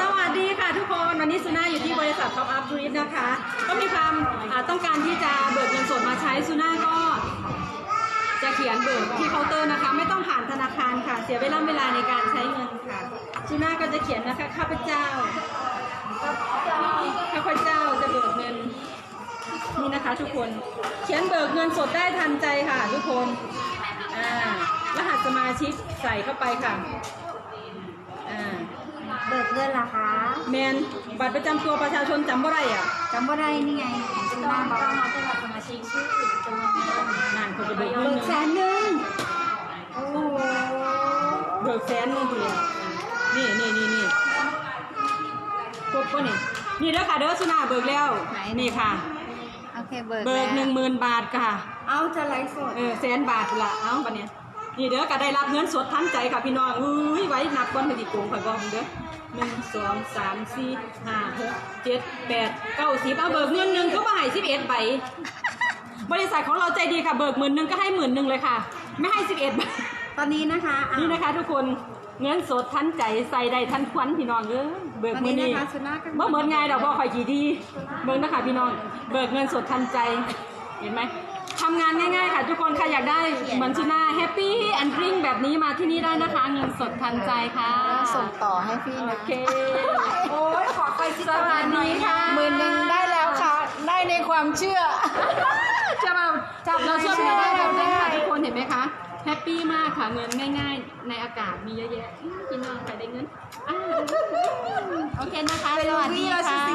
สวัสดีค่ะทุกคน วันนี้ซูน่าอยู่ที่บริษัท Top Up Tourist นะคะ ก็มีความต้องการที่จะเบิกเงินสดมาใช้ซูน่าก็ จะเขียนเบิกที่เคาน์เตอร์นะคะ ไม่ต้องผ่านธนาคารค่ะ เสียเวลาเวลาในการใช้เงินค่ะซูน่าก็จะเขียนนะคะข้าพเจ้าข้าพเจ้าจะเบิกเงินนี่นะคะทุกคนเขียนเบิกเงินสดได้ทันใจค่ะ ทุกคนรหัสสมาชิกใส่เข้าไปค่ะอ่า เบิกเงินเหรอคะแมนบัตรประจำตัวประชาชนจำบ่ได้อะจำบ่ได้นี่ไงจะมาบอกเป็นบัตรสมาชิกชื่อจำนวนเงินนานคนจะเบิกเงินเบิหกนึ่งแสนหนึ่งโอ้โหเบิกแสนหนึงทีเดียวนี่นี่นี่นี่ครบปะนี่นี่เด้อค่ะเด้อสุนาเบิกแล้วนี่ค่ะโอเคเบิกเบิกหนึ่งหมื่นบาทค่ะ เอาจะไลฟ์สดเออแสนบาทละเอ้าปะเนี่ยนี่เด้อก็ได้รับเงินสดทันใจค่ะพี่น้องอุ้ยไว้นับก้อนไปติโกงข่อยบอกเด้อ หนึ่งสองสามสี่ห้าหกเจ็ดแปดเก้าสิบเอาเบิกเงินหนึ่งก็มาให้สิบเอ็ดใบบริษัทของเราใจดีค่ะเบิกหมื่นหนึ่งก็ให้หมื่นหนึ่งเลยค่ะ ไม่ให้สิบเอ็ดใบตอนนี้นะคะอ่นี่นะคะ ทุกคนเงินสดทันใจใส่ได้ทันควันพี่น้องเอ้ยเบิกตอนมือนี้นี้นะคะสุนัขกันบ่เหมือนไงดอกบ่คอยกี่ดี เบิกนะคะพี่น้อง เบิกเงินสดทันใจ เห็นไหม ทำงานง่ายๆค่ะ ทุกคนใครอยากได้เหมือนซูน่าแฮปปี้อันดริงแบบนี้มาที่นี่ได้นะคะ เงินสดทันใจค่ะส่งต่อให้พี่โอนะเคโอ้ยขอไปที่สวัสดีค่ะหมื่นหนึ่งได้แล้วค่ะ ได้ในความเชื่อ จะแบบจับเราชอบไม่ได้ได้แบบนี้ค่ะได้ทุกคนเห็นไหมคะแฮปปี้มากค่ะเงินง่ายๆ ในอากาศมีเยอะแยะอื้อพี่น้องใครได้เงินอ่าโอเคนะคะเป็นสวัสดีวีรค่ะศิ